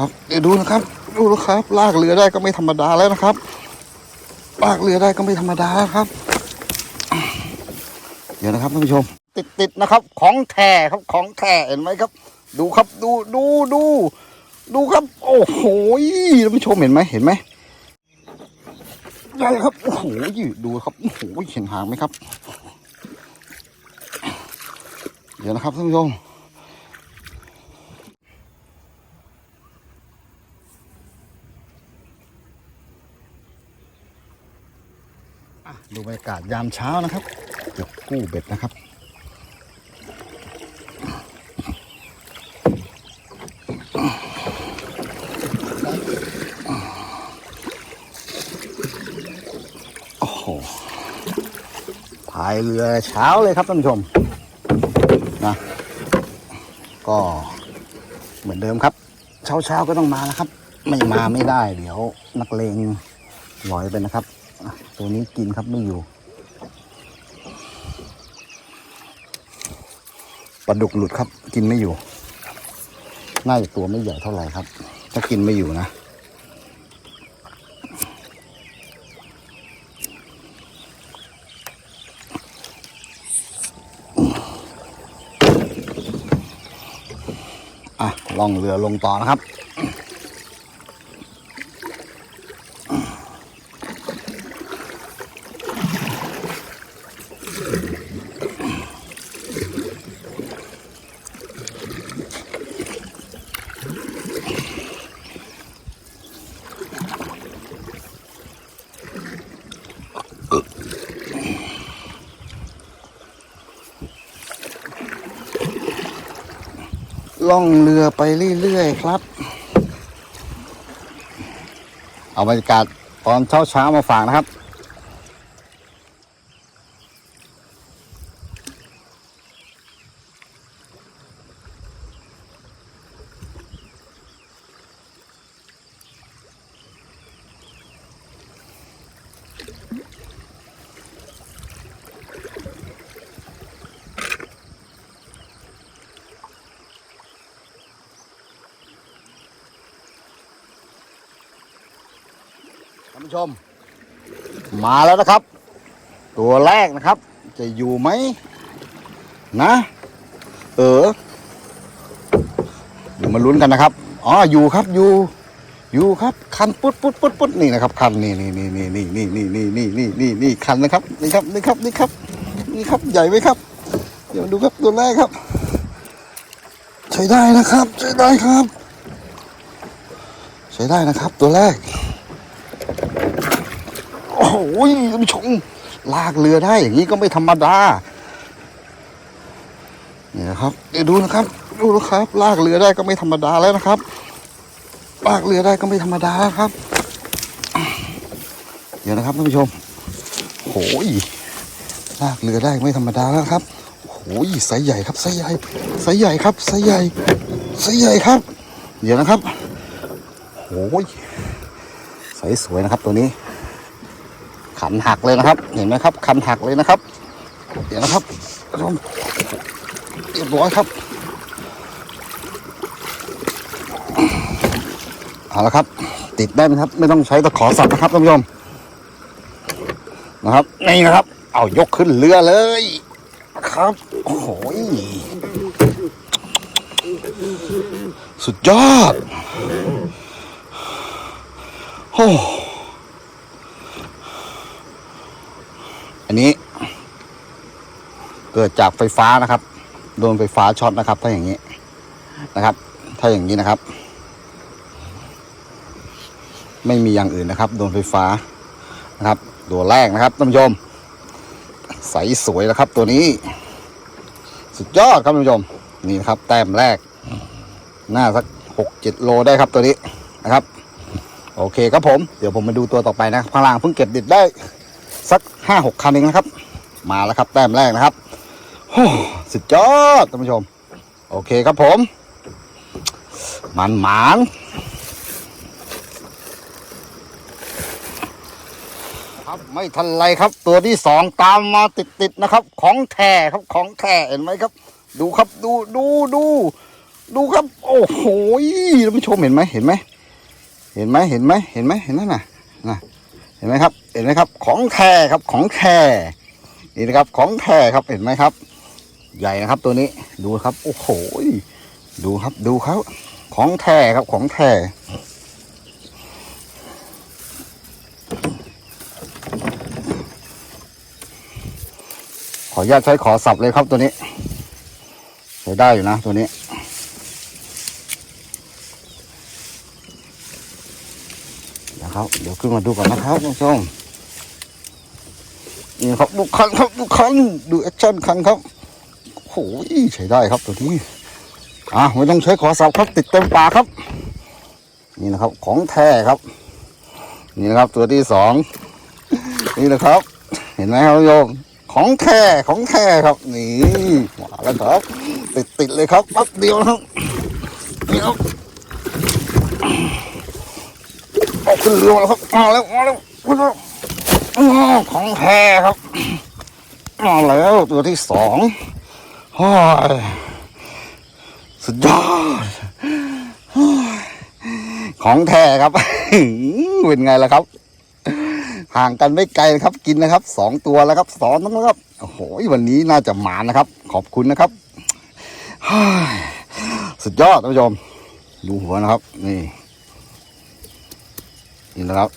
ครับ เดี๋ยวดูนะครับ ดูนะครับ ลากเรือได้ก็ไม่ธรรมดาแล้วนะครับ ลากเรือได้ก็ไม่ธรรมดาแล้วครับ เดี๋ยวนะครับท่านผู้ชม ติดติดๆนะครับ ของแท้ครับของแท้เห็นไหมครับ ดูครับดูดูดูดูครับ โอ้โหท่านผู้ชมเห็นไหมเห็นไหมใหญ่ครับ โอ้โหดูครับ โอ้โหเห็นหางไหมครับ เดี๋ยวนะครับท่านผู้ชม ดูบรรยากาศยามเช้านะครับเก็บกู้เบ็ดนะครับโอ้โหพายเรือเช้าเลยครับท่านผู้ชมนะก็เหมือนเดิมครับ เช้าเช้าๆก็ต้องมาแล้วครับ ไม่มาไม่ได้ เดี๋ยวนักเลงลอยไปนะครับ ตัวนี้กินครับไม่อยู่ปลาดุกหลุดครับ กินไม่อยู่น่าจะตัวไม่ใหญ่เท่าไหร่ครับ ถ้ากินไม่อยู่นะอะล่องเรือลงต่อนะครับ ล่องเรือไปเรื่อยๆครับ เอาบรรยากาศตอนเช้าๆมาฝากนะครับานผู้ชม มาแล้วนะครับ ตัวแรกนะครับ จะอยู่ไหมนะ เออเดี๋ยวมาลุ้นกันนะครับอ๋ออยู่ครับอยู่อยู่ครับคันปุ๊ดปุ๊ดปุ๊ดปุ๊ดนี่นะครับคันนี่นี่นี่นี่นี่นี่นี่นี่นี่นี่นี่นี่คันนะครับนี่ครับนี่ครับนี่ครับนี่ครับใหญ่ไหมครับ เดี๋ยวดูครับตัวแรกครับ ใช้ได้นะครับ ใช้ได้ครับ ใช้ได้นะครับตัวแรก อ้โหท่านผู้ชมลากเรือได้อย่างนี้ก็ไม่ธรรมดาเนี่นะครับเดี๋ยวดูนะครับ ดูนะครับ ลากเรือได้ก็ไม่ธรรมดาแล้วนะครับ ลากเรือได้ก็ไม่ธรรมดาครับ เดี๋ยวนะครับท่านผู้ชมโอ้ยลากเรือได้ไม่ธรรมดาแล้วครับโอ้ยไซส์ใหญ่ครับไซส์ใหญ่ไซส์ใหญ่ครับไซส์ใหญ่ไซส์ใหญ่ครับ เดี๋ยวนะครับโอ้ยไซส์สวยนะครับตัวนี้ ขันหักเลยนะครับ เห็นไหมครับคันหักเลยนะครับ เดี๋ยวนะครับท่านผู้ชมเรียบร้อยครับเอาละครับ ติดได้ไหมครับ ไม่ต้องใช้ตะขอสับนะครับท่านผู้ชมนะครับนี่นะครับ เอายกขึ้นเรือเลยครับโอ้โหสุดยอด อันนี้ เกิดจากไฟฟ้านะครับ โดนไฟฟ้าช็อตนะครับ ถ้าอย่างนี้นะครับ ถ้าอย่างนี้นะครับ ไม่มีอย่างอื่นนะครับ โดนไฟฟ้านะครับ ตัวแรกนะครับท่านผู้ชมใสสวยแล้วครับ ตัวนี้ สุดยอดครับท่านผู้ชมนี่นะครับ แต้มแรก หน้าสักหกเจ็ดโลได้ครับตัวนี้นะครับ โอเคครับผม เดี๋ยวผมมาดูตัวต่อไปนะครับข้างล่างเพิ่งเก็บดิดได้ สักห้าหกคันเองนะครับ มาแล้วครับแต้มแรกนะครับโอ้สุดยอดท่านผู้ชม โอเคครับผม มันหมานครับไม่ทันไรครับ ตัวที่สองตามมาติดๆนะครับ ของแท้ครับของแท้เห็นไหมครับ ดูครับดูดูดูดูครับ โอ้โหท่านผู้ชมเห็นไหมเห็นไหมเห็นไหมเห็นไหมเห็นไหมเห็นนั่นน่ะน่ะ เห็นไหมครับ เห็นไหมครับ ของแท้ครับ ของแท้นี่นะครับ ของแท้ครับ เห็นไหมครับ ใหญ่นะครับตัวนี้ ดูครับ โอ้โห ดูครับ ดูเขาของแท้ครับ ของแท้ขออนุญาตใช้ขอสับเลยครับตัวนี้ใช้ได้อยู่นะตัวนี้ นะครับ เดี๋ยวขึ้นมาดูก่อนนะครับท่านผู้ชมนี่ครับดูคันครับดูคันดูแอคชั่นคันครับโอ้โหใช้ได้ครับตัวนี้อะไม่ต้องใช้ขอสับครับติดเต็มปากครับ นี่นะครับของแท้ครับ นี่นะครับตัวที่สองนี่นะครับ เห็นไหมครับท่านผู้ชมของแท้ของแท้ครับนี่มาแล้วครับ ติดติดเลยครับปั๊บเดียวครับนี่ครับ ออก ขึ้นเรือแล้วครับมาแล้วมาแล้วมาแล้วอ้าวของแท้ครับมาแล้วตัวที่สองโอ้ยสุดยอดของแท้ครับเป็นไงล่ะครับ ห่างกันไม่ไกลนะครับ กินนะครับสองตัวแล้วครับสองแล้วครับโอ้โหวันนี้น่าจะหมานะครับ ขอบคุณนะครับสุดยอดท่านผู้ชมดูหัวนะครับ นี่ นี่นะครับ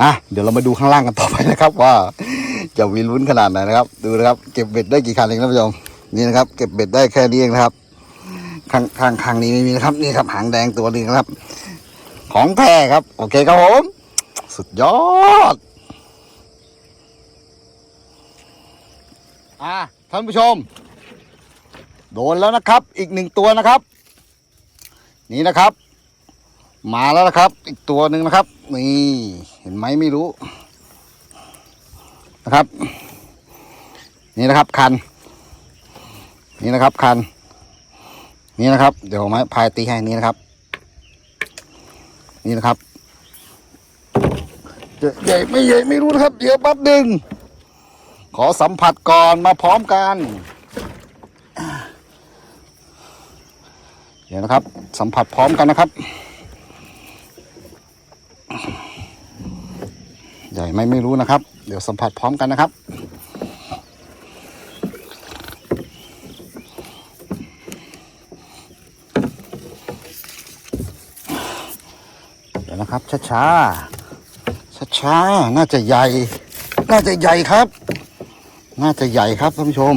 อะเดี๋ยวเรามาดูข้างล่างกันต่อไปนะครับ ว่าจะวิลุ้นขนาดไหนนะครับ ดูนะครับ เก็บเบ็ดได้กี่คันเองท่านผู้ชมนี่นะครับ เก็บเบ็ดได้แค่นี้เองนะครับข้างข้างข้างนี้ไม่มีนะครับ นี่ครับ หางแดงตัวนึงนะครับ ของแท้ครับ โอเคครับผมสุดยอด อะท่านผู้ชม โดนแล้วนะครับ อีกหนึ่งตัวนะครับ นี่นะครับ มาแล้วนะครับ อีกตัวหนึ่งนะครับ นี่เห็นไหมไม่รู้นะครับ นี่นะครับคัน นี่นะครับคัน นี่นะครับ เดี๋ยวไม้พายตีให้นี่นะครับ นี่นะครับใหญ่ไม่ใหญ่ไม่รู้นะครับ เดี๋ยวแป๊บหนึ่งขอสัมผัสก่อนมาพร้อมกัน เดี๋ยวนะครับ สัมผัสพร้อมกันนะครับ ใหญ่ไหมไม่รู้นะครับ เดี๋ยวสัมผัสพร้อมกันนะครับเดี๋ยวนะครับช้าๆช้าๆน่าจะใหญ่ น่าจะใหญ่ครับ น่าจะใหญ่ครับท่านผู้ชม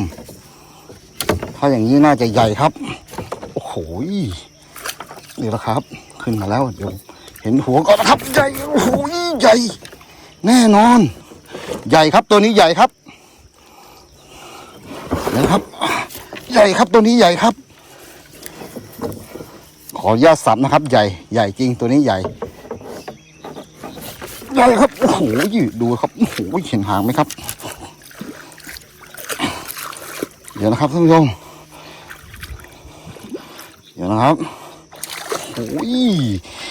ถ้าอย่างนี้น่าจะใหญ่ครับ โอ้โหนี่แหละครับ ขึ้นมาแล้วเดี๋ยวเห็นหัวก่อนนะครับ ใหญ่โอ้โหใหญ่ แน่นอน ใหญ่ครับตัวนี้ใหญ่ครับนะครับ ใหญ่ครับตัวนี้ใหญ่ครับ ขอญาตสับนะครับ ใหญ่ใหญ่จริงตัวนี้ใหญ่ใหญ่ครับโอ้โหดูครับโอ้โหเห็นหางไหมครับ เดี๋ยวนะครับท่านผู้ชม นะครับโอ้ย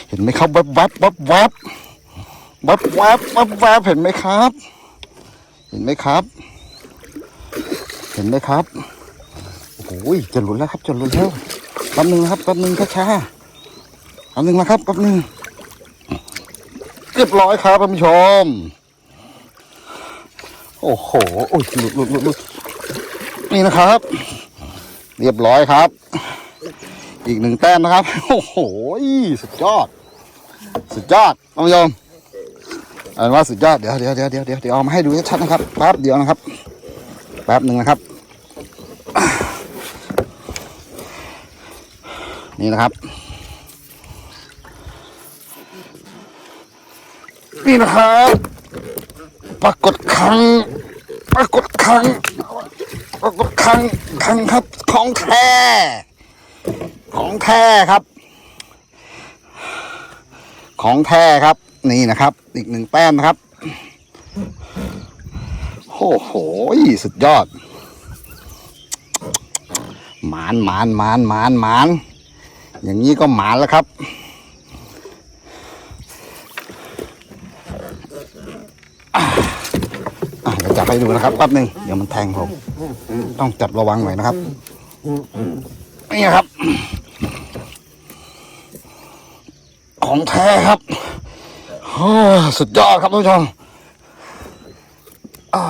เห็นไหมครับแวบแวบแวบแวบแวบแวบแวบแวบเห็นไหมครับ เห็นไหมครับ เห็นไหมครับโอ้ยจะหลุดแล้วครับจะหลุดแล้วแป๊บนึงนะครับแป๊บนึงช้าๆแป๊บนึงนะครับแป๊บนึงเรียบร้อยครับท่านผู้ชมโอ้โหโอ้ยลุดหลุดหลุดหลุดนี่นะครับ เรียบร้อยครับ อีกหนึ่งแต้มนะครับ โอ้โห สุดยอด สุดยอดท่านผู้ชมอาเป็นว่าสุดยอด เดี๋ยวเดี๋ยวเดี๋ยวเดี๋ยวเดี๋ยวเดี๋ยวเอามาให้ดูชัดๆนะครับ แป๊บเดียวนะครับ แป๊บหนึ่งนะครับ นี่นะครับ นี่นะครับ ปรากฏครั้ง ปรากฏครั้งปรากฏครั้งครั้งครับ ของแท้ ของแท้ครับ ของแท้ครับ นี่นะครับ อีกหนึ่งแต้มนะครับโอ้โหสุดยอดหมานหมานหมานหมานหมานอย่างนี้ก็หมานแล้วครับอะเดี๋ยวจับไปดูนะครับแป๊บหนึ่งเดี๋ยวมันแทงผม ต้องจับระวังหน่อยนะครับ นี่ครับ ของแท้ครับโอ้สุดยอดครับท่านผู้ชมอ่า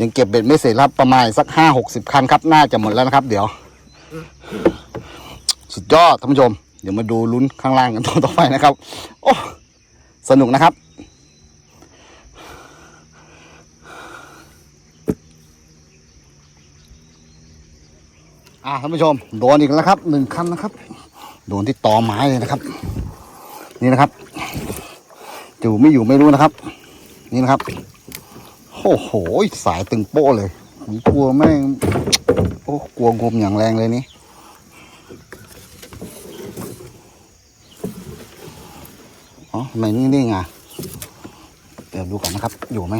ยังเก็บเบ็ดไม่เสร็จครับประมาณสักห้าหกสิบคันครับ น่าจะหมดแล้วนะครับ เดี๋ยว สุดยอดท่านผู้ชม เดี๋ยวมาดูลุ้นข้างล่างกันต่อไปนะครับ โอ้สนุกนะครับอ่าท่านผู้ชมโดนอีกแล้วครับหนึ่งคันนะครับ โดนที่ตอไม้เลยนะครับ นี่นะครับอยู่ไม่อยู่ไม่รู้นะครับ นี่นะครับโอ้โหสายตึงโป้เลยผมกลัวแม่งโอ้กลัวงมอย่างแรงเลยนี่อ๋อทำไมนิ่งๆอะเดี๋ยวดูก่อนนะครับ อยู่ไหม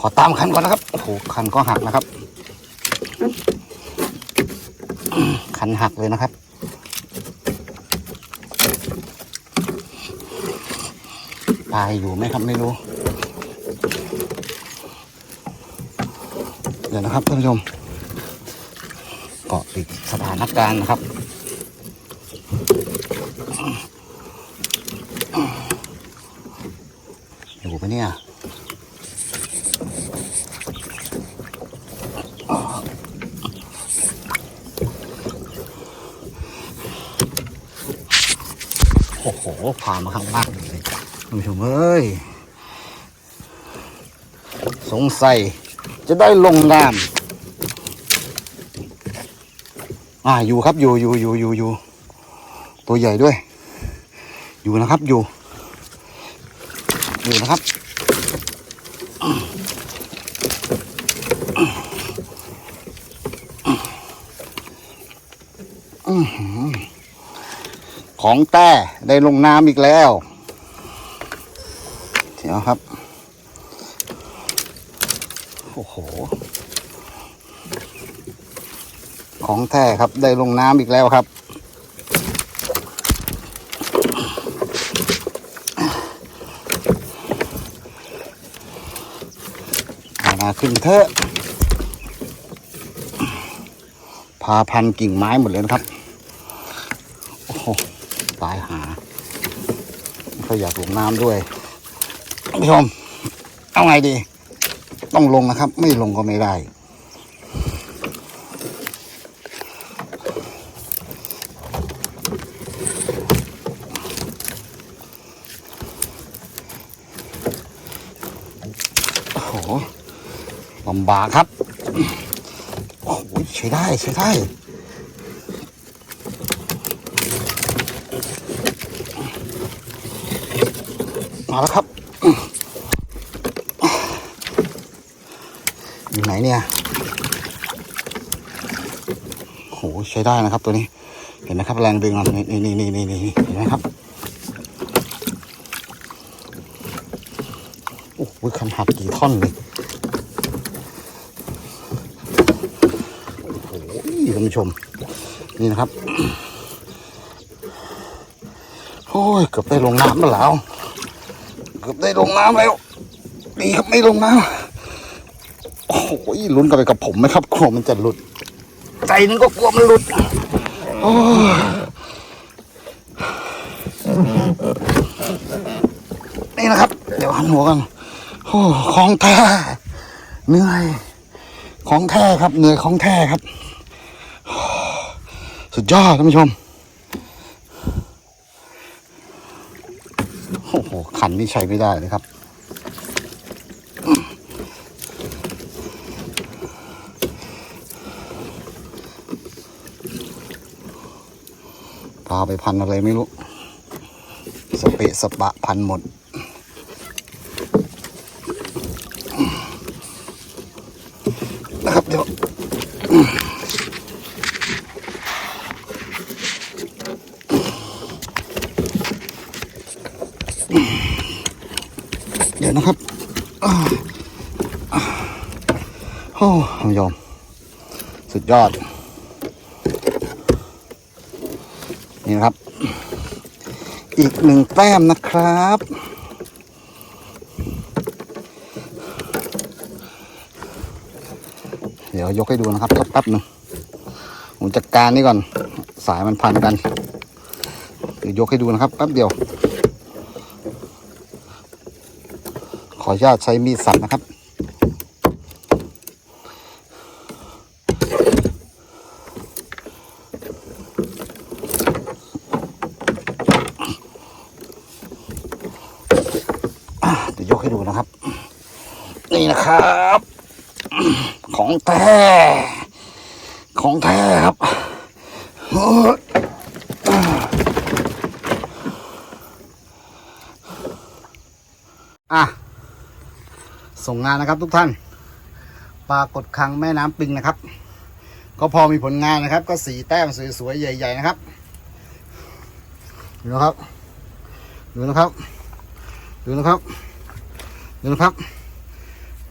ขอตามคันก่อนนะครับโอ้โหคันก็หักนะครับ คันหักเลยนะครับ ปลายอยู่ไหมครับไม่รู้ เดี๋ยวนะครับท่านผู้ชมเกาะติดสถานการณ์นะครับอยู่ปะเนี่ยโอ้โหพามาข้างล่างเลย ท่านผู้ชมเอ้ย สงสัย จะได้ลงน้ำอ่าอยู่ครับอยู่อยู่อยู่อยู่อยู่ตัวใหญ่ด้วย อยู่นะครับอยู่ อยู่นะครับของแต้ได้ลงน้ำอีกแล้ว เดี๋ยวครับ โอ้โห ของแท้ครับได้ลงน้ำอีกแล้วครับมาขึ้นเถอะ พาพันกิ่งไม้หมดเลยนะครับ โอ้โหตายหาไม่ค่อยอยากลงน้ำด้วย ท่านผู้ชมเอาไงดี ต้องลงนะครับ ไม่ลงก็ไม่ได้ โอ้โหลำบากครับ โอ้โหใช้ได้ใช้ได้มาแล้วครับ อยู่ไหนเนี่ยโหใช้ได้นะครับตัวนี้ เห็นไหมครับแรงดึงอะนี่นี่นี่นี่นี่เห็นไหมครับโอ้โหคันหักกี่ท่อนเลยโอ้โหท่านผู้ชม นี่นะครับโอ้ยเกือบได้ลงน้ำแล้วเกือบได้ลงน้ำแล้วดีครับไม่ลงน้ำ โอ้โหลุ้นกันไปกับผมไหมครับกลัวมันจะหลุด ใจนึงก็กลัวมันหลุดโอ้ยนี่นะครับ เดี๋ยวหันหัวกันโอ้ของแท้เหนื่อย ของแท้ครับ เหนื่อยของแท้ครับ สุดยอดท่านผู้ชมโอ้โหขันนี่ใช้ไม่ได้เลยครับ พาไปพันอะไรไม่รู้ สเปะสปะพันหมด นะครับเดี๋ยวเดี๋ยวนะครับโอ้ท่านผู้ชมสุดยอด นี่ครับ อีกหนึ่งแต้มนะครับ เดี๋ยวยกให้ดูนะครับแป๊บหนึ่งผมจัดการนี่ก่อน สายมันพันกันเดี๋ยวยกให้ดูนะครับแป๊บเดียว ขออนุญาตใช้มีดสับนะครับ นี่นะครับ ของแท้ ของแท้ครับอะ ส่งงานนะครับทุกท่านปรากฏครั้งแม่น้ำปิงนะครับ ก็พอมีผลงานนะครับ ก็สีแต้มสวยๆใหญ่ ๆ นะครับดูนะครับ ดูนะครับ ดูนะครับ ดูนะครับ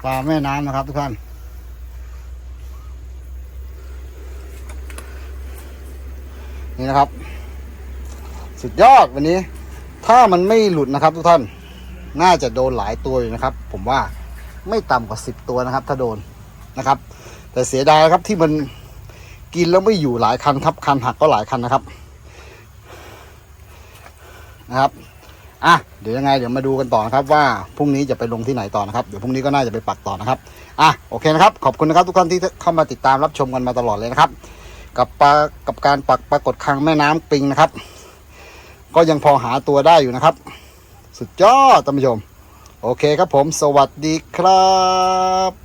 ปลาแม่น้ำนะครับทุกท่าน นี่นะครับ สุดยอดวันนี้ ถ้ามันไม่หลุดนะครับทุกท่าน น่าจะโดนหลายตัวอยู่นะครับ ผมว่าไม่ต่ำกว่าสิบตัวนะครับ ถ้าโดนนะครับ แต่เสียดายครับที่มันกินแล้วไม่อยู่หลายคันครับคันหักก็หลายคันนะครับนะครับ อะเดี๋ยวยังไงเดี๋ยวมาดูกันต่อนะครับว่าพรุ่งนี้จะไปลงที่ไหนต่อนะครับเดี๋ยวพรุ่งนี้ก็น่าจะไปปักต่อนะครับอะโอเคนะครับขอบคุณนะครับทุกท่านที่เข้ามาติดตามรับชมกันมาตลอดเลยนะครับ กับปลากับการปักปรากฏคังแม่น้ำปิงนะครับ ก็ยังพอหาตัวได้อยู่นะครับ สุดยอดท่านผู้ชม โอเคครับผม สวัสดีครับ